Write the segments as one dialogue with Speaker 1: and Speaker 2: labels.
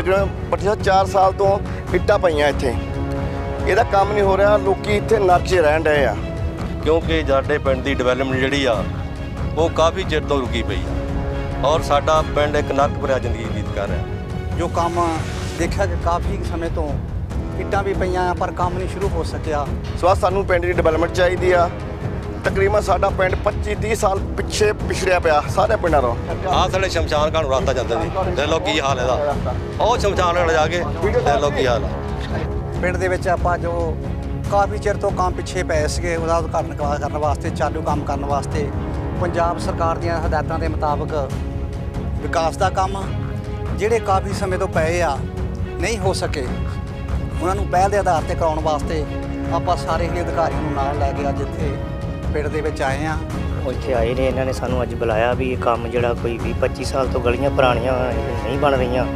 Speaker 1: ਤਕਰੀਬਨ ਪਿਛਲੇ 4 ਸਾਲ ਤੋਂ ਇੱਟਾਂ ਪਈਆਂ ਇੱਥੇ। ਇਹਦਾ ਕੰਮ ਨਹੀਂ ਹੋ ਰਿਹਾ ਲੋਕੀ ਇੱਥੇ ਨਰਕ 'ਚ ਰਹਿਣ ਡਏ ਆ।
Speaker 2: ਕਿਉਂਕਿ ਸਾਡੇ ਪਿੰਡ ਦੀ ਡਿਵੈਲਪਮੈਂਟ ਜਿਹੜੀ ਆ ਉਹ ਕਾਫੀ ਚਿਰ ਤੋਂ ਰੁਕੀ ਪਈ ਆ। ਔਰ ਸਾਡਾ ਪਿੰਡ ਇੱਕ ਨਰਕ ਭਰਿਆ ਜ਼ਿੰਦਗੀ ਬਤੀਤ ਕਰ ਰਿਹਾ।
Speaker 3: ਜੋ ਕੰਮ ਦੇਖਿਆ ਕਿ ਕਾਫੀ ਸਮੇਂ ਤੋਂ ਇੱਟਾਂ ਵੀ ਪਈਆਂ ਆ ਪਰ ਕੰਮ ਨਹੀਂ ਸ਼ੁਰੂ ਹੋ ਸਕਿਆ।
Speaker 1: ਸੋ ਸਾਨੂੰ ਪਿੰਡ ਦੀ ਡਿਵੈਲਪਮੈਂਟ ਚਾਹੀਦੀ ਆ। ਤਕਰੀਬਨ ਸਾਡਾ ਪਿੰਡ 25 30 ਸਾਲ ਪਿੱਛੇ ਪਿਛੜਿਆ ਪਿਆ ਸਾਰੇ ਪਿੰਡਾਂ ਤੋਂ।
Speaker 2: ਆਹ ਸਾਡੇ ਸ਼ਮਸ਼ਾਨ ਘਾਟ ਨੂੰ ਰਸਤਾ ਜਾਂਦਾ ਸੀ ਦੇਖ ਲਓ ਕੀ ਹਾਲ ਇਹਦਾ। ਉਹ ਸ਼ਮਸ਼ਾਨ ਘਾਟ ਜਾ ਕੇ ਦੇਖ ਲਓ ਕੀ ਹਾਲ
Speaker 3: ਪਿੰਡ ਦੇ ਵਿੱਚ ਆਪਾਂ ਜੋ ਕਾਫੀ ਚਿਰ ਤੋਂ ਕੰਮ ਪਿੱਛੇ ਪਏ ਸੀਗੇ ਉਹਦਾ ਉਦਘਾਟਨ ਕਰਾ- ਕਰਨ ਵਾਸਤੇ ਚਾਲੂ ਕੰਮ ਕਰਨ ਵਾਸਤੇ ਪੰਜਾਬ ਸਰਕਾਰ ਦੀਆਂ ਹਦਾਇਤਾਂ ਦੇ ਮੁਤਾਬਕ ਵਿਕਾਸ ਦਾ ਕੰਮ ਜਿਹੜੇ ਕਾਫੀ ਸਮੇਂ ਤੋਂ ਪਏ ਆ ਨਹੀਂ ਹੋ ਸਕੇ ਉਹਨਾਂ ਨੂੰ ਪਹਿਲ ਦੇ ਆਧਾਰ ਤੇ ਕਰਾਉਣ ਵਾਸਤੇ ਆਪਾਂ ਸਾਰੇ ਹੀ ਅਧਿਕਾਰੀਆਂ ਨੂੰ ਨਾਲ ਲੈ ਕੇ ਅੱਜ ਇੱਥੇ ਪਿੰਡ ਦੇ ਵਿੱਚ ਆਏ ਆ
Speaker 4: ਉਹ ਇੱਥੇ ਆਏ ਨੇ, ਇਹਨਾਂ ਨੇ ਸਾਨੂੰ ਅੱਜ ਬੁਲਾਇਆ ਵੀ ਇਹ ਕੰਮ ਜਿਹੜਾ ਕੋਈ 20 25 ਸਾਲ ਤੋਂ ਗਲੀਆਂ ਪੁਰਾਣੀਆਂ ਨਹੀਂ ਬਣ ਰਹੀਆਂ।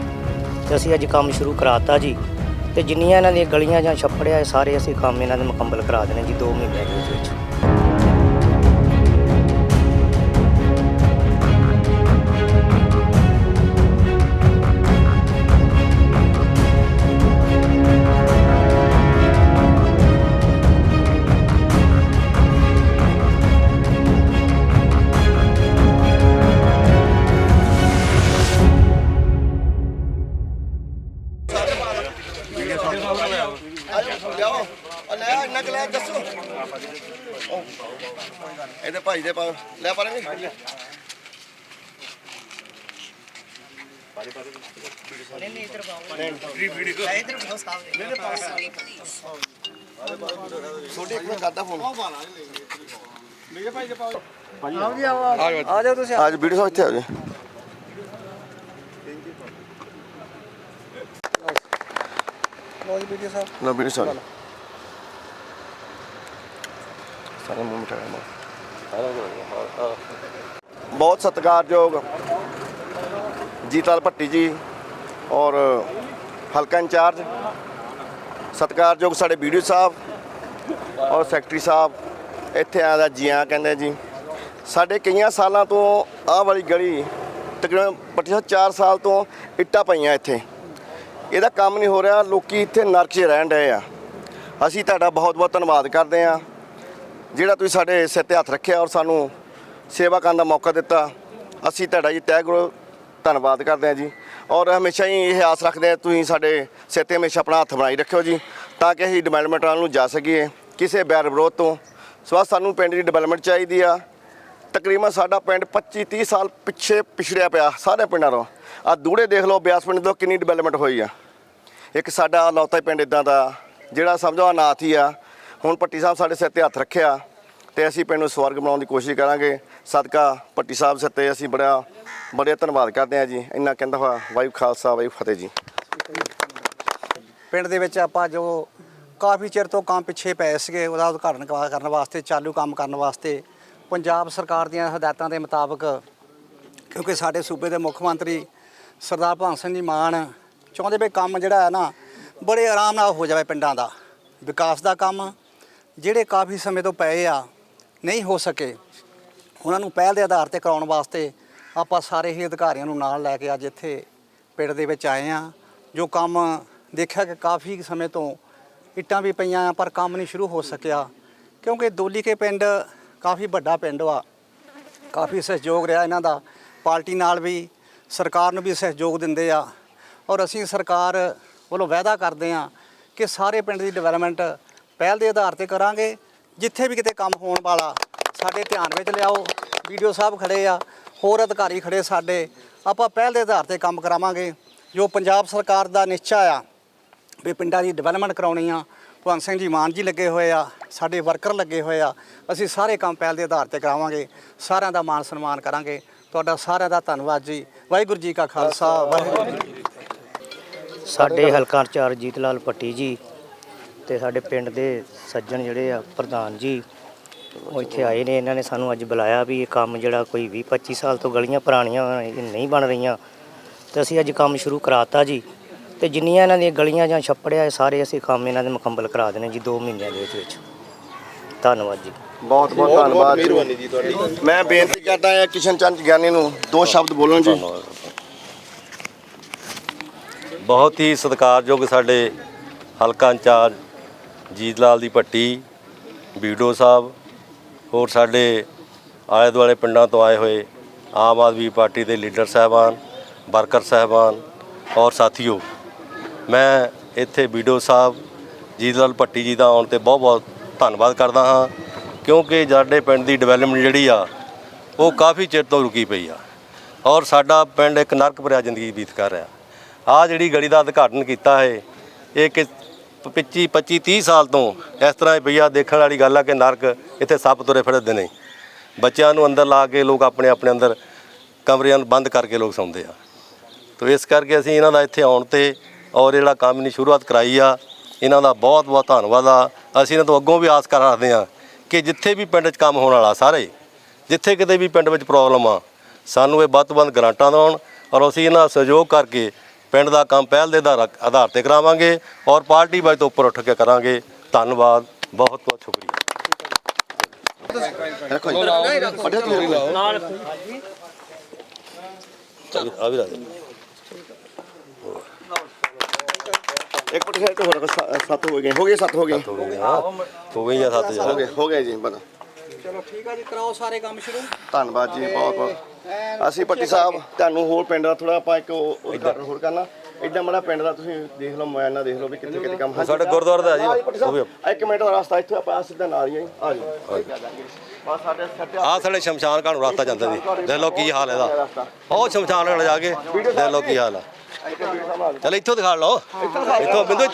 Speaker 4: ਤੇ ਅਸੀਂ ਅੱਜ ਕੰਮ ਸ਼ੁਰੂ ਕਰਾਤਾ ਜੀ। ਤੇ ਜਿੰਨੀਆਂ ਇਹਨਾਂ ਦੀਆਂ ਗਲੀਆਂ ਜਾਂ ਛੱਪੜਿਆ ਸਾਰੇ ਅਸੀਂ ਕੰਮ ਇਹਨਾਂ ਦੇ ਮੁਕੰਮਲ ਕਰਾ ਦੇਣੇ ਜੀ 2 ਮਹੀਨਿਆਂ ਦੇ ਵਿੱਚ।
Speaker 1: ਲਿਆਓ। ਲੈ ਇੰਨਾ ਕਿ ਲੈ ਦੱਸੋ। ਇਹਦੇ ਭਾਈ ਦੇ ਪਾ ਲੈ ਪਾਰਾਂਗੇ ਛੋਟੇ ਇੱਕ ਕਰਦਾ ਫੋਨ।
Speaker 3: ਆ ਜਾਓ। ਤੁਸੀਂ।
Speaker 1: ਅੱਜ ਵੀਡੀਓ ਸਾਹਿਬ ਇੱਥੇ ਆ ਜੀ
Speaker 3: ਲੋ ਜੀ ਵੀਡੀਓ ਸਾਹਿਬ।
Speaker 1: ਸਾਹਿਬ। ਸਾਰੇ ਮੂੰਹ ਮਿਟਾਇਆ ਮਾ ਬਹੁਤ ਸਤਿਕਾਰਯੋਗ ਜੀਤਾਲ ਭੱਟੀ ਜੀ ਔਰ ਹਲਕਾ ਇੰਚਾਰਜ ਸਤਿਕਾਰਯੋਗ ਸਾਡੇ ਵੀਡੀਓ ਸਾਹਿਬ ਔਰ ਸੈਕਟਰੀ ਸਾਹਿਬ ਇੱਥੇ ਆਇਆ ਦਾ ਜੀਆਂ ਕਹਿੰਦੇ ਜੀ। ਸਾਡੇ ਕਈਆਂ ਸਾਲਾਂ ਤੋਂ ਆਹ ਵਾਲੀ ਗਲੀ ਤਕਰੀਬਨ ਪਿਛਲੇ 4 ਸਾਲ ਤੋਂ ਇੱਟਾਂ ਪਈਆਂ ਇੱਥੇ। ਇਹਦਾ ਕੰਮ ਨਹੀਂ ਹੋ ਰਿਹਾ, ਲੋਕੀ ਇੱਥੇ ਨਰਕ 'ਚ ਰਹਿਣ ਰਹੇ ਆ। ਅਸੀਂ ਤੁਹਾਡਾ ਬਹੁਤ ਬਹੁਤ ਧੰਨਵਾਦ ਕਰਦੇ ਆ। ਜਿਹੜਾ ਤੁਸੀਂ ਸਾਡੇ ਸਿਰ ਤੇ ਹੱਥ ਰੱਖਿਆ ਔਰ ਸਾਨੂੰ ਸੇਵਾ ਕਰਨ ਦਾ ਮੌਕਾ ਦਿੱਤਾ, ਅਸੀਂ ਤੁਹਾਡਾ ਜੀ ਤਹਿ ਦਿਲੋਂ ਧੰਨਵਾਦ ਕਰਦੇ ਆ ਜੀ। ਔਰ ਹਮੇਸ਼ਾ ਹੀ ਇਹ ਆਸ ਰੱਖਦੇ ਆ, ਤੁਸੀਂ ਸਾਡੇ ਸਿਰ ਤੇ ਹਮੇਸ਼ਾ ਆਪਣਾ ਹੱਥ ਬਣਾਈ ਰੱਖਿਓ ਜੀ, ਤਾਂ ਕਿ ਅਸੀਂ ਡਿਵੈਲਪਮੈਂਟ ਵੱਲ ਨੂੰ ਜਾ ਸਕੀਏ। ਕਿਸੇ ਬੈਰ ਵਿਰੋਧ ਤੋਂ। ਸੋ ਆਹ ਸਾਨੂੰ ਪਿੰਡ ਦੀ ਡਿਵੈਲਪਮੈਂਟ ਚਾਹੀਦੀ ਆ। ਤਕਰੀਬਨ ਸਾਡਾ ਪਿੰਡ 25 30 ਸਾਲ ਪਿੱਛੇ ਪਿਛੜਿਆ ਪਿਆ, ਸਾਰੇ ਪਿੰਡਾਂ ਤੋਂ। ਆ ਦੂੜੇ ਦੇਖ ਲਓ, ਬਿਆਸ ਪਿੰਡ ਤੋਂ ਕਿੰਨੀ ਡਿਵੈਲਪਮੈਂਟ ਹੋਈ ਆ। ਇੱਕ ਸਾਡਾ ਲੌਤਾ ਪਿੰਡ ਇਦਾਂ ਦਾ, ਜਿਹੜਾ ਸਮਝੋ ਅਨਾਥ ਹੀ ਆ, ਹੁਣ ਪੱਟੀ ਸਾਹਿਬ ਸਾਡੇ ਸਿਰ ਤੇ ਹੱਥ ਰੱਖਿਆ ਤੇ ਅਸੀਂ ਪਿੰਡ ਨੂੰ ਸਵਰਗ ਬਣਾਉਣ ਦੀ ਕੋਸ਼ਿਸ਼ ਕਰਾਂਗੇ। ਸਦਕਾ ਪੱਟੀ ਸਾਹਿਬ ਸਿਰ ਤੇ ਅਸੀਂ ਬੜਾ, ਬੜੇ ਧੰਨਵਾਦ ਕਰਦੇ ਹਾਂ ਜੀ। ਇੰਨਾ ਕਹਿੰਦਾ ਹੋਇਆ ਵਾਹਿਗੁਰੂ ਖਾਲਸਾ, ਵਾਹਿਗੁਰੂ ਫਤਿਹ ਜੀ।
Speaker 3: ਪਿੰਡ ਦੇ ਵਿੱਚ ਆਪਾਂ ਜੋ ਕਾਫੀ ਚਿਰ ਤੋਂ ਕੰਮ ਪਿੱਛੇ ਪਏ ਸੀਗੇ, ਉਹਦਾ ਉਦਘਾਟਨ ਕਰਨ ਵਾਸਤੇ, ਚਾਲੂ ਕੰਮ ਕਰਨ ਵਾਸਤੇ, ਪੰਜਾਬ ਸਰਕਾਰ ਦੀਆਂ ਹਦਾਇਤਾਂ ਦੇ ਮੁਤਾਬਕ ਕਿਉਂਕਿ ਸਾਡੇ ਸੂਬੇ ਦੇ ਮੁੱਖ ਮੰਤਰੀ ਸਰਦਾਰ ਭਗਵੰਤ ਸਿੰਘ ਜੀ ਮਾਨ ਚਾਹੁੰਦੇ ਵੀ ਕੰਮ ਜਿਹੜਾ ਹੈ ਨਾ ਬੜੇ ਆਰਾਮ ਨਾਲ ਹੋ ਜਾਵੇ ਪਿੰਡਾਂ ਦਾ। ਵਿਕਾਸ ਦਾ ਕੰਮ, ਜਿਹੜੇ ਕਾਫੀ ਸਮੇਂ ਤੋਂ ਪਏ ਆ, ਨਹੀਂ ਹੋ ਸਕੇ। ਉਹਨਾਂ ਨੂੰ ਪਹਿਲ ਦੇ ਆਧਾਰ ਤੇ ਕਰਾਉਣ ਵਾਸਤੇ ਆਪਾਂ ਸਾਰੇ ਹੀ ਅਧਿਕਾਰੀਆਂ ਨੂੰ ਨਾਲ ਲੈ ਕੇ ਅੱਜ ਇੱਥੇ ਪਿੰਡ ਦੇ ਵਿੱਚ ਆਏ ਆ ਜੋ ਕੰਮ ਦੇਖਿਆ ਕਿ ਕਾਫੀ ਸਮੇਂ ਤੋਂ ਇੱਟਾਂ ਵੀ ਪਈਆਂ ਪਰ ਕੰਮ ਨਹੀਂ ਸ਼ੁਰੂ ਹੋ ਸਕਿਆ। ਕਿਉਂਕਿ ਦੋਲੀ ਕੇ ਪਿੰਡ ਕਾਫੀ ਵੱਡਾ ਪਿੰਡ ਵਾ। ਕਾਫੀ ਸਹਿਯੋਗ ਰਿਹਾ ਇਹਨਾਂ ਦਾ। ਪਾਰਟੀ ਨਾਲ ਵੀ ਸਰਕਾਰ ਨੂੰ ਵੀ ਸਹਿਯੋਗ ਦਿੰਦੇ ਆ। ਔਰ ਅਸੀਂ ਸਰਕਾਰ ਵੱਲੋਂ ਵਾਅਦਾ ਕਰਦੇ ਹਾਂ ਕਿ ਸਾਰੇ ਪਿੰਡ ਦੀ ਡਿਵੈਲਪਮੈਂਟ ਪਹਿਲ ਦੇ ਆਧਾਰ ਤੇ ਕਰਾਂਗੇ, ਜਿੱਥੇ ਵੀ ਕਿਤੇ ਕੰਮ ਹੋਣ ਵਾਲਾ, ਸਾਡੇ ਧਿਆਨ ਵਿੱਚ ਲਿਆਓ। ਵੀਡੀਓ ਸਾਹਿਬ ਖੜੇ ਆ, ਹੋਰ ਅਧਿਕਾਰੀ ਖੜੇ ਸਾਡੇ, ਆਪਾਂ ਪਹਿਲ ਦੇ ਆਧਾਰ ਤੇ ਕੰਮ ਕਰਾਵਾਂਗੇ। ਜੋ ਪੰਜਾਬ ਸਰਕਾਰ ਦਾ ਨਿਸ਼ਚਾ ਆ ਵੀ ਪਿੰਡਾਂ ਦੀ ਡਿਵੈਲਪਮੈਂਟ ਕਰਾਉਣੀ ਆ, ਭਗਵੰਤ ਸਿੰਘ ਜੀ ਮਾਨ ਜੀ ਲੱਗੇ ਹੋਏ ਆ, ਸਾਡੇ ਵਰਕਰ ਲੱਗੇ ਹੋਏ ਆ, ਅਸੀਂ ਸਾਰੇ ਕੰਮ ਪਹਿਲ ਦੇ ਆਧਾਰ ਤੇ ਕਰਾਵਾਂਗੇ। ਸਾਰਿਆਂ ਦਾ ਮਾਨ ਸਨਮਾਨ ਕਰਾਂਗੇ। ਤੁਹਾਡਾ ਸਾਰਿਆਂ ਦਾ ਧੰਨਵਾਦ ਜੀ। ਵਾਹਿਗੁਰੂ ਜੀ ਕਾ ਖਾਲਸਾ, ਵਾਹਿਗੁਰੂ ਜੀ
Speaker 4: ਸਾਡੇ ਹਲਕਾ ਇੰਚਾਰਜ ਜੀਤ ਲਾਲ ਪੱਟੀ ਜੀ ਤੇ ਸਾਡੇ ਪਿੰਡ ਦੇ ਸੱਜਣ ਜਿਹੜੇ ਆ ਪ੍ਰਧਾਨ ਜੀ ਉਹ ਇੱਥੇ ਆਏ ਨੇ। ਇਹਨਾਂ ਨੇ ਸਾਨੂੰ ਅੱਜ ਬੁਲਾਇਆ ਵੀ ਇਹ ਕੰਮ ਜਿਹੜਾ ਕੋਈ 20 25 ਸਾਲ ਤੋਂ ਗਲੀਆਂ ਪੁਰਾਣੀਆਂ ਇਹ ਨਹੀਂ ਬਣ ਰਹੀਆਂ। ਤੇ ਅਸੀਂ ਅੱਜ ਕੰਮ ਸ਼ੁਰੂ ਕਰਾਤਾ ਜੀ। ਤੇ ਜਿੰਨੀਆਂ ਇਹਨਾਂ ਦੀਆਂ ਗਲੀਆਂ ਜਾਂ ਛੱਪੜ ਆ ਇਹ ਸਾਰੇ ਅਸੀਂ ਕੰਮ ਇਹਨਾਂ ਦੇ ਮੁਕੰਮਲ ਕਰਾ ਦੇਣੇ ਜੀ 2 ਮਹੀਨਿਆਂ ਦੇ ਵਿੱਚ ਵਿੱਚ। ਧੰਨਵਾਦ ਜੀ।
Speaker 1: ਬਹੁਤ ਬਹੁਤ ਧੰਨਵਾਦ। ਮਿਹਰਬਾਨੀ ਜੀ ਤੁਹਾਡੀ। ਮੈਂ ਬੇਨਤੀ ਕਰਦਾ ਹਾਂ ਕਿਸ਼ਨ ਚੰਦ ਗਿਆਨੀ ਨੂੰ ਦੋ ਸ਼ਬਦ ਬੋਲਣ ਜੀ।
Speaker 2: ਬਹੁਤ ਹੀ ਸਤਿਕਾਰਯੋਗ ਸਾਡੇ ਹਲਕਾ ਇੰਚਾਰਜ ਜੀਤ ਲਾਲ ਦੀ ਭੱਟੀ ਵੀਡੋ ਸਾਹਿਬ, ਹੋਰ ਸਾਡੇ ਆਲੇ ਦੁਆਲੇ ਪਿੰਡਾਂ ਤੋਂ ਆਏ ਹੋਏ ਆਮ ਆਦਮੀ ਪਾਰਟੀ ਦੇ ਲੀਡਰ ਸਾਹਿਬਾਨ, ਵਰਕਰ ਸਾਹਿਬਾਨ ਔਰ ਸਾਥੀਓ, ਮੈਂ ਇੱਥੇ ਵੀਡੋ ਸਾਹਿਬ, ਜੀਤ ਲਾਲ ਭੱਟੀ ਜੀ ਦਾ ਆਉਣ ਤੇ ਬਹੁਤ ਬਹੁਤ ਧੰਨਵਾਦ ਕਰਦਾ ਹਾਂ, ਕਿਉਂਕਿ ਸਾਡੇ ਪਿੰਡ ਦੀ ਡਿਵੈਲਪਮੈਂਟ ਜਿਹੜੀ ਆ, ਉਹ ਕਾਫੀ ਚਿਰ ਤੋਂ ਰੁਕੀ ਪਈ ਆ ਔਰ ਸਾਡਾ ਪਿੰਡ ਇੱਕ ਨਰਕ ਭਰਿਆ ਜ਼ਿੰਦਗੀ ਬੀਤ ਕਰ ਰਿਹਾ। ਆ ਜਿਹੜੀ ਗਲੀ ਦਾ ਉਦਘਾਟਨ ਕੀਤਾ ਹੈ, ਇਹ ਕਿ 25 25 30 ਸਾਲ ਤੋਂ ਇਸ ਤਰ੍ਹਾਂ ਹੀ ਪਈਆ ਦੇਖਣ ਵਾਲੀ ਗੱਲ ਆ ਕਿ ਨਰਕ ਇੱਥੇ ਸੱਪ ਤੁਰੇ ਫਿਰਦੇ ਨੇ। ਬੱਚਿਆਂ ਨੂੰ ਅੰਦਰ ਲਾ ਕੇ ਲੋਕ ਆਪਣੇ ਆਪਣੇ ਅੰਦਰ ਕਮਰਿਆਂ ਨੂੰ ਬੰਦ ਕਰਕੇ ਲੋਕ ਸੌਂਦੇ ਆ। ਤੋ ਇਸ ਕਰਕੇ ਅਸੀਂ ਇਹਨਾਂ ਦਾ ਇੱਥੇ ਆਉਣ ਤੇ ਔਰ ਜਿਹੜਾ ਕੰਮ ਦੀ ਸ਼ੁਰੂਆਤ ਕਰਾਈ ਆ, ਇਹਨਾਂ ਦਾ ਬਹੁਤ ਬਹੁਤ ਧੰਨਵਾਦ ਆ। ਅਸੀਂ ਇਹਨਾਂ ਤੋਂ ਅੱਗੋਂ ਵੀ ਆਸ ਕਰ ਰੱਖਦੇ ਆ ਕਿ ਜਿੱਥੇ ਵੀ ਪਿੰਡ 'ਚ ਕੰਮ ਹੋਣ ਵਾਲਾ ਸਾਰੇ, ਜਿੱਥੇ ਕਿਤੇ ਵੀ ਪਿੰਡ ਵਿੱਚ ਪ੍ਰੋਬਲਮ ਆ, ਸਾਨੂੰ ਇਹ ਵੱਧ ਤੋਂ ਵੱਧ ਗਰਾਂਟਾਂ ਦੇਣ ਔਰ ਅਸੀਂ ਇਹਨਾਂ ਸਹਿਯੋਗ ਕਰਕੇ ਪਿੰਡ ਦਾ ਕੰਮ ਪਹਿਲ ਦੇ ਆਧਾਰ ਆਧਾਰ ਤੇ ਕਰਾਵਾਂਗੇ ਔਰ ਪਾਰਟੀ ਬਾਜ ਤੋਂ ਉੱਪਰ ਉੱਠ ਕੇ ਕਰਾਂਗੇ। ਧੰਨਵਾਦ। ਬਹੁਤ ਬਹੁਤ ਸ਼ੁਕਰੀਆ।
Speaker 1: ਰੱਖੋ ਜੀ ਰੱਖੋ।
Speaker 2: ਆ ਵੀ ਦੇ
Speaker 1: ਇੱਕ ਤੇ ਹੋਰ ਸੱਤ ਹੋ ਗਏ। ਹੋ ਗਏ। ਸੱਤ ਹੋ ਗਏ।
Speaker 2: ਹੋ ਗਈ ਆ ਸੱਤ
Speaker 1: ਹੋ ਗਏ। ਹੋ ਗਏ ਜੀ
Speaker 3: ਚਲੋ ਠੀਕ ਆ ਜੀ ਕਰਾਓ ਸਾਰੇ ਕੰਮ ਸ਼ੁਰੂ।
Speaker 1: ਧੰਨਵਾਦ ਜੀ ਬਹੁਤ ਬਹੁਤ ਅਸੀਂ ਪੱਟੀ ਸਾਹਿਬ ਤੁਹਾਨੂੰ ਹੋਰ ਪਿੰਡ ਦਾ ਥੋੜਾ ਆਪਾਂ ਇੱਕ ਉਹ ਉਦਘਾਟਨ ਹੋਰ ਕਰਨਾ। ਇਦਾਂ ਮੜਾ ਪਿੰਡ ਦਾ ਤੁਸੀਂ ਦੇਖ ਲਓ ਮੋਬਾਈਲ ਨਾਲ ਦੇਖ ਲਓ ਵੀ ਕਿੱਥੇ ਕਿੱਥੇ ਕੰਮ ਹੈ
Speaker 2: ਸਾਡੇ ਗੁਰਦੁਆਰੇ ਦਾ ਜੀ ਉਹ ਵੀ
Speaker 1: ਇੱਕ ਮਿੰਟ ਦਾ ਰਸਤਾ ਇੱਥੇ ਆਪਾਂ ਸਿੱਧਾ ਨਾਲ ਹੀ ਆ ਜੀ। ਬਸ ਸਾਡੇ ਸੱਟਿਆ
Speaker 2: ਆਹ ਸਾਡੇ ਸ਼ਮਸ਼ਾਨ ਘਾਟ ਨੂੰ ਰਸਤਾ ਜਾਂਦਾ ਜੀ। ਦੇਖ ਲਓ ਕੀ ਹਾਲ ਹੈ ਇਹਦਾ।
Speaker 1: ਰਸਤਾ।
Speaker 2: ਉਹ ਸ਼ਮਸ਼ਾਨ ਘਾਟ ਜਾ ਕੇ ਦੇਖ ਲਓ ਕੀ ਹਾਲ ਆ। ਚਲ ਇੱਥੋਂ ਦਿਖਾ ਲਓ। ਇੱਥੋਂ ਬਿੰਦੂ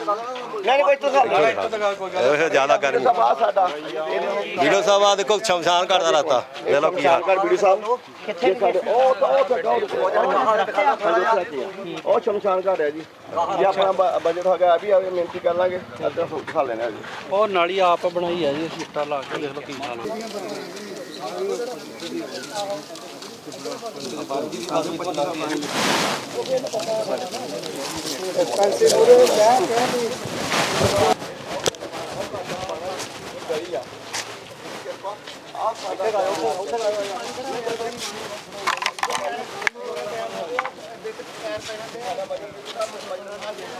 Speaker 1: ਨਹੀਂ ਕੋਈ ਤੁਸੀਂ
Speaker 2: ਇਹ ਜ਼ਿਆਦਾ ਗਰਮੀ।
Speaker 1: ਬਾਹਰ ਸਾਡਾ।
Speaker 2: ਵੀਡੀਓ ਸਾਹਿਬ ਆ ਦੇਖੋ ਸ਼ਮਸ਼ਾਨ ਘਾਟ ਦਾ ਰਸਤਾ। ਦੇਖ ਲਓ ਕੀ ਹਾਲ।
Speaker 1: ਕਰ ਵੀਡੀਓ ਸਾਹਿਬ। ਕਿੱਥੇ ਸਾਡੇ ਉਹ ਤਾਂ ਉਹ ਤਾਂ ਉਹ ਸ਼ਮਸ਼ਾਨ ਘਾਟ ਹੈ ਜੀ। ਜੇ ਆਪਣਾ ਬਜਟ ਹੋ ਗਿਆ ਵੀ ਆਵੇ ਮਿਹਨਤੀ ਕਰ ਲਾਂਗੇ। ਅੱਧਾ ਖਾ ਲੈਣਾ ਜੀ।
Speaker 5: ਉਹ ਨਾਲੀ ਆਪ ਬਣਾਈ ਆ ਜੀ ਸ਼ੀਟਾਂ ਲਾ ਕੇ ਦੇਖ ਲਓ ਕੀ ਹਾਲ ਹੈ ਪੈਰ ਪੈਣਾ ਤੇ ਸਾਡਾ ਬਜਟ ਦਾ ਮੁਸਬਜਟ
Speaker 1: ਨਾਲ ਦੇਣਾ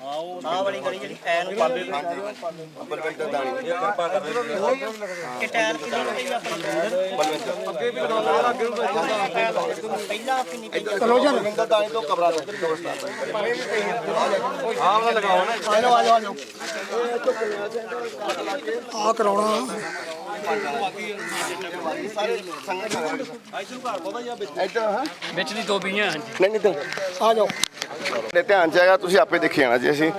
Speaker 4: ਆਹ ਵਾਲੀ ਗਲੀ ਜਿਹੜੀ ਐ ਨੂੰ ਪਾਬੇ
Speaker 1: ਬਲਵਿੰਦਰ ਦਾਣੀ
Speaker 4: ਕਿ ਟਾਇਰ ਕਿੰਨੀ ਪਈ ਆਪਣੀ ਪਹਿਲਾਂ ਕਿੰਨੀ ਪਈ
Speaker 1: ਬਲਵਿੰਦਰ ਦਾਣੀ ਤੋਂ ਕਬਰਾਂ ਤੋਂ ਇੱਧਰ ਹਾਂ
Speaker 5: ਵਿੱਚ ਦੀ ਦੋ ਪਈਆਂ ਹਾਂਜੀ।
Speaker 1: ਨਹੀਂ ਨਹੀਂ ਤੂੰ ਆ ਜਾਓ। ਤੇ ਧਿਆਨ ਚ ਹੈਗਾ ਤੁਸੀਂ ਆਪੇ ਦੇਖੀ ਜਾਣਾ ਜੀ ਅਸੀਂ।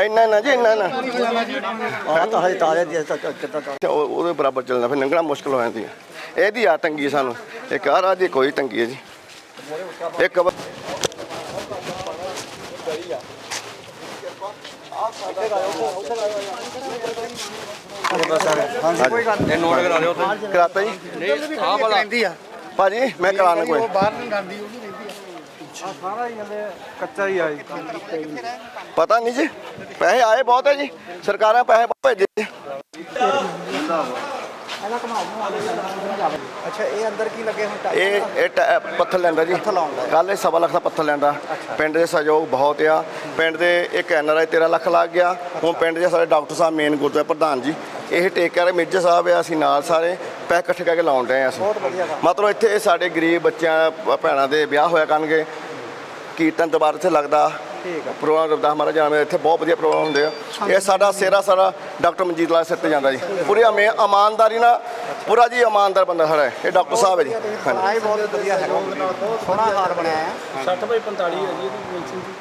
Speaker 1: ਇੰਨਾ ਨਾ ਜੀ ਇੰਨਾ ਨਾ
Speaker 3: ਮੈਂ ਤਾਂ ਹਜੇ ਤਾਰੇ ਦੀ
Speaker 1: ਤੇ ਉਹ- ਉਹਦੇ ਬਰਾਬਰ ਚੱਲਣਾ ਫਿਰ ਲੰਘਣਾ ਮੁਸ਼ਕਲ ਹੋ ਜਾਂਦੀ ਹੈ ਇਹਦੀ ਆ ਤੰਗੀ ਸਾਨੂੰ। ਇੱਕ ਆ ਰਾਹ ਦੀ ਕੋਈ ਤੰਗੀ ਹੈ ਜੀ। ਇੱਕ
Speaker 3: ਹਾਂਜੀ। ਕੋਈ ਗੱਲ ਨਹੀਂ
Speaker 2: ਨੋਟ ਕਰਾ ਲਿਓ
Speaker 1: ਕਰਾਤਾ ਜੀ।
Speaker 3: ਆਹ ਵਾਲਾ
Speaker 1: ਭਾਜੀ ਮੈਂ ਕਰਾਣਾ ਕੋਈ।
Speaker 3: ਬਾਹਰ ਨਹੀਂ ਜਾਂਦੀ ਉਹ ਵੀ ਰਹਿੰਦੀ ਆ। ਸਾਰਾ ਹੀ ਹਲੇ ਕੱਚਾ ਹੀ ਆ ਜੀ
Speaker 1: ਪਤਾ ਨਹੀਂ ਜੀ। ਪੈਸੇ ਆਏ ਬਹੁਤ ਹੈ ਜੀ। ਸਰਕਾਰਾਂ ਪੈਸੇ ਬਹੁਤ ਭੇਜੇ
Speaker 3: ਅੱਛਾ ਇਹ ਅੰਦਰ ਕੀ ਲੱਗੇ ਹੁਣ ਟਾਈਲ
Speaker 1: ਇਹ ਇਹ ਪੱਥਰ ਲੈਂਦਾ ਜੀ।
Speaker 3: ਲਾਉਂਦਾ।
Speaker 1: ਕੱਲ ਇਹ ਸਵਾ ਲੱਖ ਦਾ ਪੱਥਰ ਲੈਂਦਾ। ਪਿੰਡ ਦੇ ਸਹਿਯੋਗ ਬਹੁਤ ਆ। ਪਿੰਡ ਦੇ ਇੱਕ ਐਨਆਰਆਈ 13 ਲੱਖ ਲੱਗ ਗਿਆ। ਹੁਣ ਪਿੰਡ ਦੇ ਸਾਡੇ ਡਾਕਟਰ ਸਾਹਿਬ ਮੇਨ ਗੁਰਦੁਆਰਾ ਪ੍ਰਧਾਨ ਜੀ। ਇਹ ਟੇਕ ਮੇਜਰ ਸਾਹਿਬ ਆ ਅਸੀਂ ਨਾਲ ਸਾਰੇ ਪੈਸੇ ਇਕੱਠੇ ਕਰਕੇ ਲਾਉਣ ਡਏ ਆ ਅਸੀਂ।
Speaker 3: ਬਹੁਤ ਵਧੀਆ ਕੰਮ
Speaker 1: ਮਤਲਬ ਇੱਥੇ ਸਾਡੇ ਗਰੀਬ ਬੱਚਿਆਂ ਭੈਣਾਂ ਦੇ ਵਿਆਹ ਹੋਇਆ ਕਰਨਗੇ। ਕੀਰਤਨ ਦਰਬਾਰ ਇੱਥੇ ਲੱਗਦਾ।
Speaker 3: ਠੀਕ ਆ।
Speaker 1: ਪ੍ਰੋਗਰਾਮ ਰਵਿਦਾਸ ਮਹਾਰਾਜ ਜਾਵੇਂ ਇੱਥੇ ਬਹੁਤ ਵਧੀਆ ਪ੍ਰੋਗਰਾਮ ਹੁੰਦੇ ਆ। ਇਹ ਸਾਡਾ ਸੇਰਾ ਸਾਰਾ ਡਾਕਟਰ ਮਨਜੀਤ ਲਾਲ ਸਿਰ ਤੇ ਜਾਂਦਾ ਜੀ। ਪੂਰੀ ਅਮੇ ਇਮਾਨਦਾਰੀ ਨਾਲ ਪੂਰਾ ਜੀ ਇਮਾਨਦਾਰ ਬੰਦਾ ਖੜਾ ਹੈ। ਇਹ ਡਾਕਟਰ ਸਾਹਿਬ ਹੈ ਜੀ। ਹਾਂਜੀ।
Speaker 3: ਆਏ ਬਹੁਤ ਵਧੀਆ ਹੈਗਾ। ਸੋਹਣਾ ਹਾਰ ਬਣਾਇਆ ਹੈ
Speaker 5: 60 ਬਾਈ 45 ਹੈ ਜੀ ਇਹਦੀ ਮੈਂਸ਼ਨ ਦੀ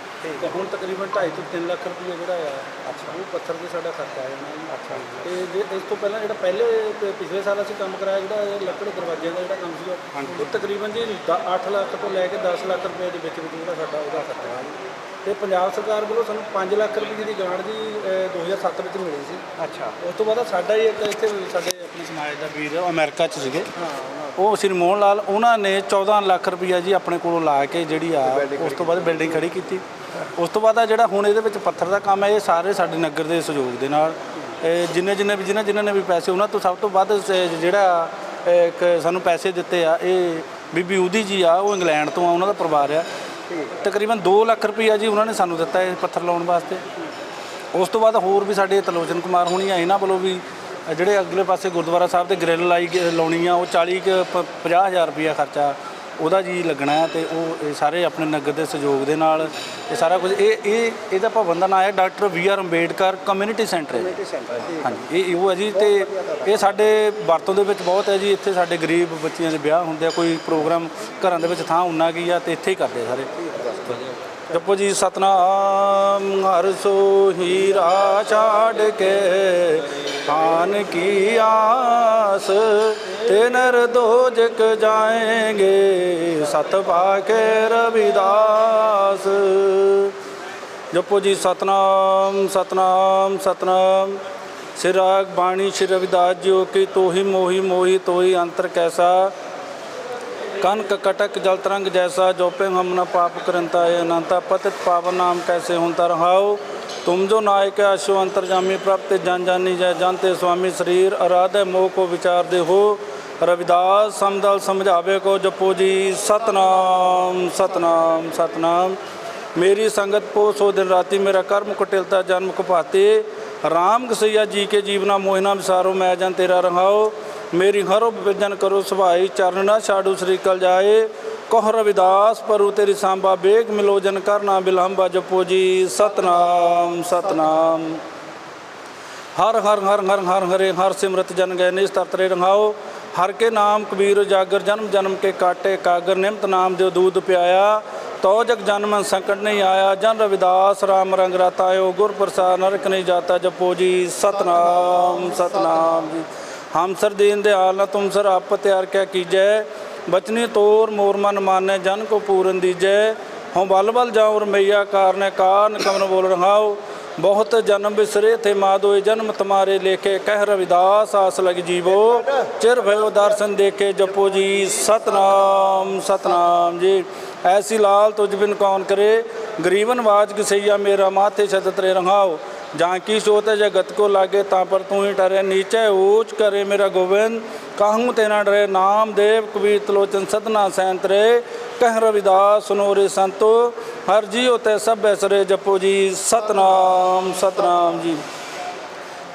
Speaker 5: ਤੇ ਹੁਣ ਤਕਰੀਬਨ 2.5 ਤੋਂ 3 ਲੱਖ ਰੁਪਏ ਜਿਹੜਾ ਆ ਅੱਛਾ। ਉਹ ਪੱਥਰ ਤੇ ਸਾਡਾ ਖਰਚਾ ਆ ਜਾਣਾ ਜੀ ਅੱਛਾ ਤੇ ਜੇ ਇਸ ਤੋਂ ਪਹਿਲਾਂ ਜਿਹੜਾ ਪਹਿਲੇ ਪਿਛਲੇ ਸਾਲ ਅਸੀਂ ਕੰਮ ਕਰਾਇਆ ਜਿਹੜਾ ਇਹ ਲੱਕੜ ਦਰਵਾਜ਼ਿਆਂ ਦਾ ਜਿਹੜਾ ਕੰਮ ਸੀਗਾ ਉਹ ਤਕਰੀਬਨ ਜੀ 8 ਲੱਖ ਤੋਂ ਲੈ ਕੇ 10 ਲੱਖ ਰੁਪਏ ਦੇ ਵਿੱਚ ਵਿੱਚ ਜਿਹੜਾ ਸਾਡਾ ਉਹਦਾ ਖਰਚਾ ਆ। ਜੀ ਤੇ ਪੰਜਾਬ ਸਰਕਾਰ ਵੱਲੋਂ ਸਾਨੂੰ 5 ਲੱਖ ਰੁਪਏ ਦੀ ਗ੍ਰਾਂਟ ਜੀ ਅਹ 2007 ਵਿੱਚ ਮਿਲੀ ਸੀ।
Speaker 3: ਅੱਛਾ।
Speaker 5: ਉਸ ਤੋਂ ਬਾਅਦ ਸਾਡਾ ਹੀ ਇੱਕ ਇੱਥੇ ਸਾਡੇ ਆਪਣੇ ਸਮਾਜ ਦਾ ਵੀਰ ਅਮਰੀਕਾ 'ਚ ਸੀਗੇ। ਉਹ ਸ਼੍ਰੀ ਮੋਹਨ ਲਾਲ ਉਹਨਾਂ ਨੇ 14 ਲੱਖ ਰੁਪਈਆ ਜੀ ਆਪਣੇ ਕੋਲੋਂ ਲਾ ਕੇ ਜਿਹੜੀ ਆ ਉਸ ਤੋਂ ਬਾਅਦ ਬਿਲਡਿੰਗ ਖੜੀ ਕੀਤੀ। ਉਸ ਤੋਂ ਬਾਅਦ ਆ ਜਿਹੜਾ ਹੁਣ ਇਹਦੇ ਵਿੱਚ ਪੱਥਰ ਦਾ ਕੰਮ ਹੈ ਇਹ ਸਾਰੇ ਸਾਡੇ ਨਗਰ ਦੇ ਸਹਿਯੋਗ ਦੇ ਨਾਲ। ਇਹ ਜਿੰਨੇ ਜਿੰਨੇ ਵੀ ਜਿਨ੍ਹਾਂ ਜਿਨ੍ਹਾਂ ਨੇ ਵੀ ਪੈਸੇ ਉਹਨਾਂ ਤੋਂ ਸਭ ਤੋਂ ਵੱਧ ਸ- ਜਿਹੜਾ ਇੱਕ ਸਾਨੂੰ ਪੈਸੇ ਦਿੱਤੇ ਆ ਇਹ ਬੀਬੀ ਉਦੀ ਜੀ ਆ ਉਹ ਇੰਗਲੈਂਡ ਤੋਂ ਆ ਉਹਨਾਂ ਦਾ ਪਰਿਵਾਰ ਆ। ਤਕਰੀਬਨ 2 ਲੱਖ ਰੁਪਈਆ ਜੀ ਉਹਨਾਂ ਨੇ ਸਾਨੂੰ ਦਿੱਤਾ ਇਹ ਪੱਥਰ ਲਾਉਣ ਵਾਸਤੇ। ਉਸ ਤੋਂ ਬਾਅਦ ਹੋਰ ਵੀ ਸਾਡੇ ਤਲੋਚਨ ਕੁਮਾਰ ਹੋਣੀ ਆ ਇਹਨਾਂ ਵੱਲੋਂ ਵੀ ਅ, ਜਿਹੜੇ ਅਗਲੇ ਪਾਸੇ ਗੁਰਦੁਆਰਾ ਸਾਹਿਬ ਤੇ ਗ੍ਰਿਲ ਲਾਈ ਗ- ਲਾਉਣੀ ਆ ਉਹ 40 ਕੁ ਪ- 50000 ਰੁਪਈਆ ਖਰਚਾ ਉਹਦਾ ਜੀ ਲੱਗਣਾ ਹੈ ਤੇ ਉਹ ਇਹ ਸਾਰੇ ਆਪਣੇ ਨਗਰ ਦੇ ਸਹਿਯੋਗ ਦੇ ਨਾਲ ਇਹ ਸਾਰਾ ਕੁਝ ਇਹ ਇਹ ਇਹਦਾ ਭਵਨ ਦਾ ਨਾਮ ਹੈ doctor B R Ambedkar community centre ਹੈ। ਹਾਂਜੀ ਇਹ ਉਹ ਹੈ ਜੀ ਤੇ ਇਹ ਸਾਡੇ ਵਰਤੋਂ ਦੇ ਵਿੱਚ ਬਹੁਤ ਹੈ ਜੀ ਇੱਥੇ ਸਾਡੇ ਗਰੀਬ ਬੱਚਿਆਂ ਦੇ ਵਿਆਹ ਹੁੰਦੇ ਆ ਕੋਈ ਪ੍ਰੋਗਰਾਮ ਘਰਾਂ ਦੇ ਵਿੱਚ ਥਾਂ ਉਨਾ ਕੀ ਆ ਤੇ ਇੱਥੇ ਹੀ ਕਰਦੇ ਸਾਰੇ। ਜਪੋ ਜੀ ਸਤਨਾਮ ਹਰ ਸੋਹੀ ਰਾ ਛਾੜ ਕੇ ਖਾਨ ਕੀ ਆਸ ਤੇ ਨਰ ਦੋਜਕ ਜਾਏਂਗੇ ਸਤ ਪਾਕੇ ਰਵਿਦਾਸ ਜਪੋ ਜੀ ਸਤਨਾਮ ਸਤਨਾਮ ਸਤਨਾਮ ਸਿਰਾਗ ਬਾਣੀ ਸ਼੍ਰੀ ਰਵਿਦਾਸ ਜਿਉ ਕੀ ਤੋਹੀ ਮੋਹੀ ਮੋਹੀ ਤੋਹੀ ਅੰਤਰ ਕੈਸਾ कनक कटक जल तरंग जैसा जोपे हम न पाप करंता है अनंता पतित पावन नाम कैसे होता रहाओ तुम जो नायक अशो अंतर्जामी प्राप्त जन जानी जय जानते स्वामी शरीर अराध मोह को विचार दे हो रविदास समदल समझावे को जपो जी सतनाम सतनाम सतनाम। मेरी संगत पो सो दिन राति मेरा कर्म कुटिलता, जन्म कुपाते। राम गसैया जी के जीवना मोहिना विसारो, मैं जन तेरा रंगाओ मेरी हरो विजन करो, सुभाई चरण न छाड़ू, श्री कल जाए। कोह रविदास परु तेरी सांबा बेग मिलो, जन करना बिलहबा जपो जी सतनाम सतनाम। हर हर हर हर हर, हरे, हर सिमरत जन गए निस्तरे रंगाओ ਹਰ ਕੇ ਨਾਮ ਕਬੀਰ ਉਜਾਗਰ, ਜਨਮ ਜਨਮ ਕੇ ਕਾਟੇ ਕਾਗਰ, ਨਿਮਤ ਨਾਮ ਦਿਓ ਦੂਧ ਪਿਆਇਆ, ਤੋ ਜਗ ਜਨਮ ਸੰਕਟ ਨਹੀਂ ਆਇਆ, ਜਨ ਰਵਿਦਾਸ RAM ਰੰਗ ਰਤਾਇਓ, ਗੁਰ ਪ੍ਰਸਾਦ ਨਰਕ ਨਹੀਂ ਜਾਤਾ, ਜਪੋ ਜੀ ਸਤਨਾਮ ਸਤਨਾਮ ਜੀ। ਹਮ ਸਰ ਦੀਨ ਦਿਆਲ ਨਾ ਤੁਮ ਸਰ ਆਪ ਤਿਆਰ ਕਿਆ ਕੀਜੈ, ਬਚਨੀ ਤੋਰ ਮੋਰ ਮਨ ਮਾਨੈ, ਜਨ ਕੋ ਪੂਰਨ ਦੀਜੈ। ਹਉ ਬਲ ਬਲ ਜਾਉ ਰਮਈਆ ਕਾਰਨੇ, ਕਾਰਨ ਕਮਨ ਬੋਲ ਰਹਾਉ ਬਹੁਤ ਜਨਮ ਬਿਸਰੇ ਥੇ ਮਾਦੋਏ ਜਨਮ ਤੁਮਾਰੇ ਲੇਖੇ ਕਹਿ ਰਵਿਦਾਸ ਆਸ ਲਗ ਜੀਵੋ ਚਿਰ ਭਇਓ ਦਰਸ਼ਨ ਦੇਖੇ ਜਪੋ ਜੀ ਸਤਨਾਮ ਸਤਨਾਮ ਜੀ ਐਸੀ ਲਾਲ ਤੁਝ ਬਿਨ ਕੌਣ ਕਰੇ ਗਰੀਬਨ ਬਾਜ ਕਿਸਈਆ ਮੇਰਾ ਮਾਥੇ ਛਤਤਰੇ ਰਹਾਓ जाकी सोत जगत को लागे ता पर तू ही डरे नीचे ऊंच करे मेरा गोविंद कहूँ तेना डरे नाम देव कबीर तलोचन सतना सैंतरे ਕਹਿ ਰਵਿਦਾਸ ਸੁਨੋਰੇ ਸੰਤੋ, ਹਰ ਜੀ ਤੈ ਸਭ ਐਸਰੇ ਜਪੋ ਜੀ, ਸਤਨਾਮ ਸਤਨਾਮ ਜੀ।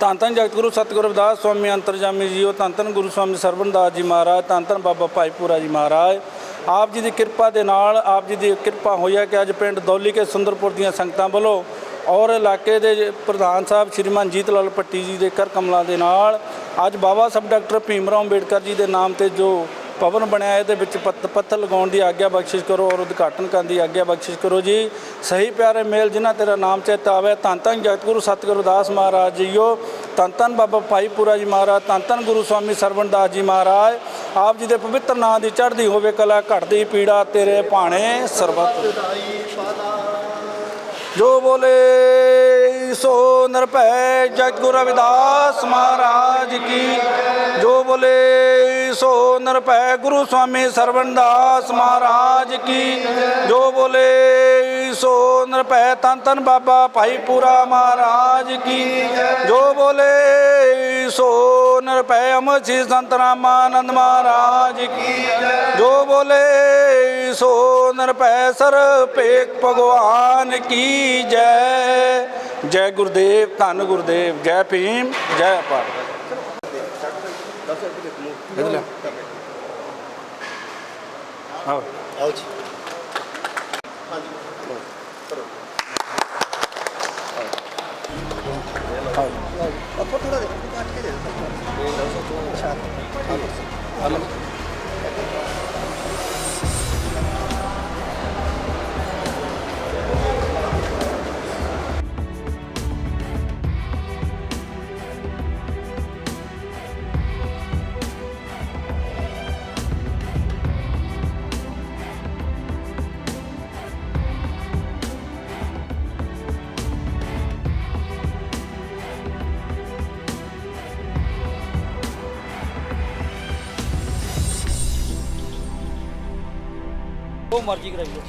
Speaker 5: ਧੰਨ ਧੰਨ ਜਗਤਗੁਰੂ, ਸਤਿਗੁਰੂ ਰਵਿਦਾਸ ਸਵਾਮੀ ਅੰਤਰਜਾਮੀ ਉਹ ਧੰਨ ਧੰਨ ਗੁਰੂ ਸਵਾਮੀ ਸਰਵਨਦਾਸ ਜੀ ਮਹਾਰਾਜ, ਧੰਨ ਧੰਨ ਬਾਬਾ ਭਾਈਪੂਰਾ ਜੀ ਮਹਾਰਾਜ। ਆਪ ਜੀ ਦੀ ਕਿਰਪਾ ਦੇ ਨਾਲ, ਆਪ ਜੀ ਦੀ ਕਿਰਪਾ ਹੋਈ ਹੈ ਕਿ ਅੱਜ ਪਿੰਡ ਦੌਲੀ ਕੇ ਸੁੰਦਰਪੁਰ ਦੀਆਂ ਸੰਗਤਾਂ ਵੱਲੋਂ ਔਰ ਇਲਾਕੇ ਦੇ ਪ੍ਰਧਾਨ ਸਾਹਿਬ ਸ਼੍ਰੀਮਾਨ ਜੀਤ ਲਾਲ ਪੱਟੀ ਜੀ ਦੇ ਕਰ ਕਮਲਾਂ ਦੇ ਨਾਲ, ਅੱਜ ਬਾਬਾ ਸਾਹਿਬ ਡਾਕਟਰ ਭੀਮ ਰਾਓ ਅੰਬੇਡਕਰ ਜੀ ਦੇ ਨਾਮ ਤੇ ਜੋ ਭਵਨ ਬਣਿਆ, ਇਹਦੇ ਵਿੱਚ ਪੱਥਰ ਲਗਾਉਣ ਦੀ ਆਗਿਆ ਬਖਸ਼ਿਸ਼ ਕਰੋ ਔਰ ਉਦਘਾਟਨ ਕਰਨ ਦੀ ਆਗਿਆ ਬਖਸ਼ਿਸ਼ ਕਰੋ ਜੀ। ਸਹੀ ਪਿਆਰੇ ਮੇਲ ਜਿਨ੍ਹਾਂ ਤੇਰਾ ਨਾਮ ਚੇਤਾ ਆਵੇ, ਧੰਨ ਧੰਨ ਜਗਤਗੁਰੂ ਸਤਿਗੁਰੂ ਦਾਸ ਮਹਾਰਾਜ ਜੀਓ। ਧੰਨ ਧੰਨ ਬਾਬਾ ਭਾਈਪੁਰਾ ਜੀ ਮਹਾਰਾਜ, ਧੰਨ ਧੰਨ ਗੁਰੂ ਸਵਾਮੀ ਸਰਵਣਦਾਸ ਜੀ ਮਹਾਰਾਜ। ਆਪ ਜੀ ਦੇ ਪਵਿੱਤਰ ਨਾਮ ਦੀ ਚੜ੍ਹਦੀ ਹੋਵੇ ਕਲਾ, ਘਟਦੀ ਪੀੜਾ ਤੇਰੇ ਭਾਣੇ ਸਰਬਤ। ਜੋ ਬੋਲੇ ਸੋ ਨਿਰਭੈ ਜਗ ਗੁਰੂ ਰਵਿਦਾਸ ਮਹਾਰਾਜ ਕੀ। ਜੋ ਬੋਲੇ ਸੋ ਨਿਰਭੈ ਗੁਰੂ ਸਵਾਮੀ ਸਰਵਣਦਾਸ ਮਹਾਰਾਜ ਕੀ। ਜੋ ਬੋਲੇ ਸੋ ਨਿਰਭੈ ਤਨ ਤਨ ਬਾਬਾ ਭਾਈ ਪੂਰਾ ਮਹਾਰਾਜ ਕੀ। ਜੋ ਬੋਲੇ ਸੋ ਨਿਰਭੈ ਅਮਰ ਜੀ ਸੰਤ ਰਾਮਾਨੰਦ ਮਹਾਰਾਜ ਕੀ। ਜੋ ਬੋਲੇ ਸੋ ਨਿਰਭੈ ਸਰ ਭੇਕ ਭਗਵਾਨ ਕੀ ਜੈ। ਜੈ ਗੁਰਦੇਵ, ਧੰਨ ਗੁਰਦੇਵ, ਜੈ ਭੀਮ, ਜੈ ਅਪਾਰ। ਆਓ
Speaker 1: ਆਓ ਜੀ।
Speaker 3: ਆਪਾਂ ਥੋੜਾ ਦੇ ਕੱਟ ਕੇ ਦੇ
Speaker 5: ਜੋ ਮਰਜ਼ੀ ਕਰਾਈ ਜਾਓ।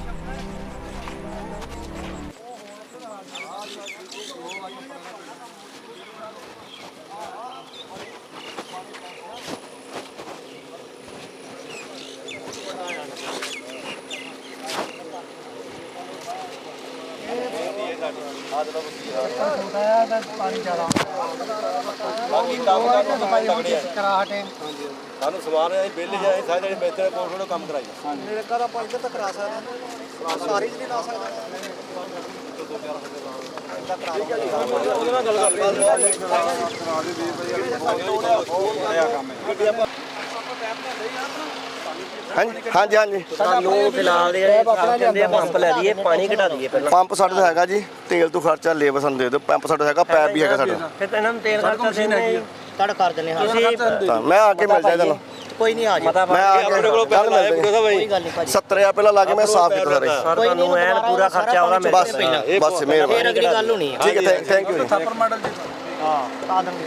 Speaker 2: ਬਾਕੀ ਕੰਮ ਕਰਨ ਨੂੰ ਭਾਈ ਤਗੜੇ ਆ। ਸਾਨੂੰ ਸਮਾਨ ਅਸੀਂ ਬਿੱਲ ਜਾਂ ਅਸੀਂ ਸਾਰੇ ਜਿਹੜੇ ਮਿਸਤਰੀ ਕੋਲ ਕੋਲ ਕੰਮ ਕਰਾਈਦਾ
Speaker 3: ਮੇਰੇ ਘਰ ਆਪਾਂ ਇੱਧਰ ਤੱਕ ਕਰਾ ਸਕਦੇ ਹਾਂ। ਸਾਰੀ ਨਹੀਂ ਲਾ ਸਕਦੇ
Speaker 1: ਹਾਂਜੀ ਹਾਂਜੀ ਹਾਂਜੀ।
Speaker 6: ਸਾਨੂੰ ਫਿਲਹਾਲ ਜਿਹੜੇ ਕਹਿੰਦੇ ਆ ਪੰਪ ਲੈ ਦਈਏ ਪਾਣੀ ਘਟਾ ਦਈਏ ਪਹਿਲਾਂ।
Speaker 1: ਪੰਪ ਸਾਡੇ ਦਾ ਹੈਗਾ ਜੀ ਤੇਲ ਤੋਂ ਖਰਚਾ ਲੇਬਰ ਸਾਨੂੰ ਦੇ ਦਿਓ। ਪੰਪ ਸਾਡਾ ਹੈਗਾ ਪੈਪ ਵੀ ਹੈਗਾ ਸਾਡਾ।
Speaker 6: ਫਿਰ ਇਹਨਾਂ ਨੂੰ ਤੇਲ ਖਰਚਾ ਦੇਣੇ ਤੜ ਕਰ ਦਿੰਦੇ ਹਾਂ। ਤੁਸੀਂ
Speaker 1: ਤਾਂ ਮੈਂ ਆ ਕੇ ਮਿਲ ਜਾਏ ਤੁਹਾਨੂੰ
Speaker 6: ਕੋਈ ਨਹੀਂ ਆ ਜਾਓ
Speaker 1: ਮੈਂ ਆ
Speaker 2: ਆਪਣੇ ਕੋਲੋਂ
Speaker 1: ਕੇ ਕੱਲ ਮਿਲਦੇ
Speaker 2: ਵੀਡੀਓ ਸਾਹਿਬ
Speaker 6: ਕੋਈ
Speaker 2: ਭਾਈ
Speaker 6: ਗੱਲ ਨਹੀਂ ਭਾਜੀ।
Speaker 1: 70000 ਪਹਿਲਾਂ ਲਾ ਕੇ ਮੈਂ ਸਾਫ਼ ਕੀਤਾ ਸਾਰੇ।
Speaker 6: ਸਰ ਤੁਹਾਨੂੰ ਐਨ ਪੂਰਾ ਖਰਚਾ ਉਹਦਾ ਮਿਲ
Speaker 1: ਬਸ ਬਸ
Speaker 6: ਫਿਰ
Speaker 1: ਮਿਹਰਬਾਨੀ
Speaker 6: ਅਗਲੀ ਗੱਲ ਹੋਣੀ ਹੈ
Speaker 1: ਠੀਕ ਹੈ ਥੈਂਕ ਯੂ ਜੀ।
Speaker 7: ਮਾਡਲ ਜੀ
Speaker 6: ਹਾਂ ਬਤਾ ਦਾਂਗੇ